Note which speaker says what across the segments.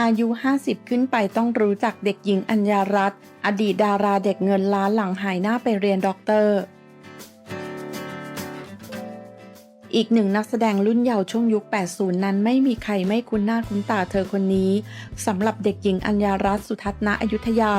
Speaker 1: อายุ 50 ขึ้นไปต้องรู้จักเด็กหญิงอัญญารัตน์อดีตดาราเด็กเงินล้านหลังหายหน้าไปเรียนด็อกเตอร์ อีกหนึ่งนักแสดงรุ่นเยาว์ช่วงยุค 80 นั้นไม่มีใครไม่คุ้นหน้าคุ้นตาเธอคนนี้สำหรับเด็กหญิงอัญญารัตน์สุทัศนอยุธยา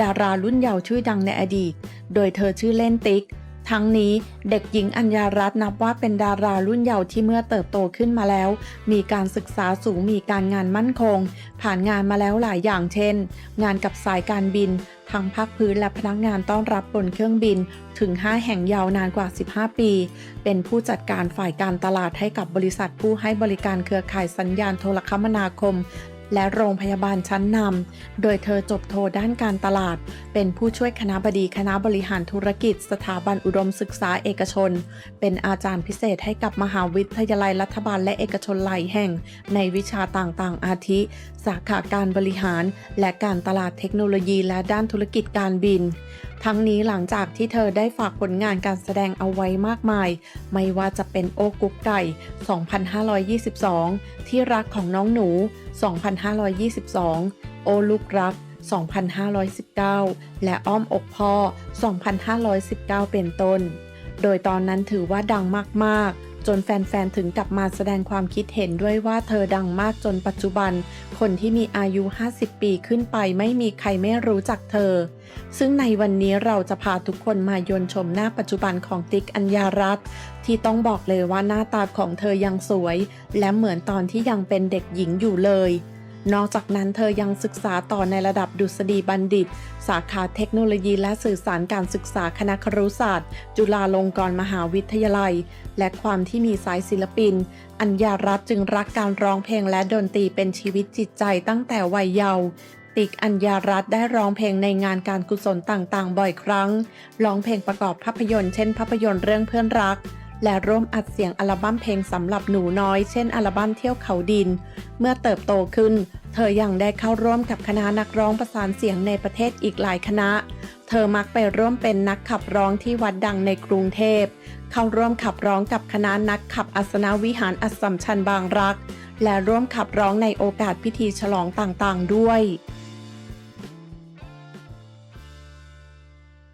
Speaker 1: ดารารุ่นเยาว์ชื่อดังในอดีต โดยเธอชื่อเล่นติ๊ก ทั้งนี้เด็กหญิงอัญญารัตน์นับว่าเป็นดารารุ่นเยาว์ที่เมื่อเติบโตขึ้นมาแล้ว มีการศึกษาสูงมีการงานมั่นคง ผ่านงานมาแล้วหลายอย่างเช่น งานกับสายการบิน ทั้งภาคพื้นและพนักงานต้อนรับบนเครื่องบิน ถึง 5 แห่งยาวนานกว่า 15 ปี เป็นผู้จัดการฝ่ายการตลาดให้กับบริษัทผู้ให้บริการเครือข่ายสัญญาณโทรคมนาคม และโรงพยาบาลชั้นนำ โดยเธอจบโทด้านการตลาด เป็นผู้ช่วยคณะบดีคณะบริหารธุรกิจ สถาบันอุดมศึกษาเอกชน เป็นอาจารย์พิเศษให้กับมหาวิทยาลัยรัฐบาลและเอกชนหลายแห่ง ในวิชาต่างๆ อาทิ สาขาการบริหาร และการตลาดเทคโนโลยีและด้านธุรกิจการบิน ทั้งนี้หลังจากที่เธอได้ฝากผลงานการแสดงเอาไว้มากมาย ไม่ว่าจะเป็นโอกุ๊กไก่ 2522 ที่รักของน้องหนู 2522 โอลูกรัก 2519 และอ้อมอกพ่อ 2519 เป็นต้น โดยตอนนั้นถือว่าดังมากๆ จนแฟนๆ ถึงกลับมาแสดงความคิดเห็นด้วยว่าเธอดังมากจนปัจจุบัน คนที่มีอายุ 50 ปีขึ้นไปไม่มีใครไม่รู้จักเธอ ซึ่งในวันนี้เราจะพาทุกคนมายนชมหน้าปัจจุบันของติ๊กอัญญารัตน์ที่ต้องบอกเลยว่าหน้าตาของเธอยังสวย และเหมือนตอนที่ยังเป็นเด็กหญิงอยู่เลย นอกจากนั้นเธอยังศึกษาต่อในระดับดุษฎีบัณฑิต สาขาเทคโนโลยีและสื่อสารการศึกษาคณะครุศาสตร์ จุฬาลงกรณ์มหาวิทยาลัย และความที่มีสายศิลปิน อัญญารัตจึงรักการร้องเพลงและดนตรีเป็นชีวิตจิตใจตั้งแต่วัยเยาว์ติกอัญญารัตได้ร้องเพลงในงานการกุศลต่างๆ บ่อยครั้ง ร้องเพลงประกอบภาพยนตร์เช่นภาพยนตร์เรื่องเพื่อนรัก และร่วมอัดเสียงอัลบั้มเพลงสำหรับหนูน้อย เช่นอัลบั้มเที่ยวเขาดิน เมื่อเติบโตขึ้น เธอยังได้เข้าร่วมกับคณะนักร้องประสานเสียงในประเทศอีกหลายคณะ เธอมักไปร่วมเป็นนักขับร้องที่วัดดังในกรุงเทพ เข้าร่วมขับร้องกับคณะนักขับอัศนวิหารอัสสัมชัญบางรัก และร่วมขับร้องในโอกาสพิธีฉลองต่างๆ ด้วย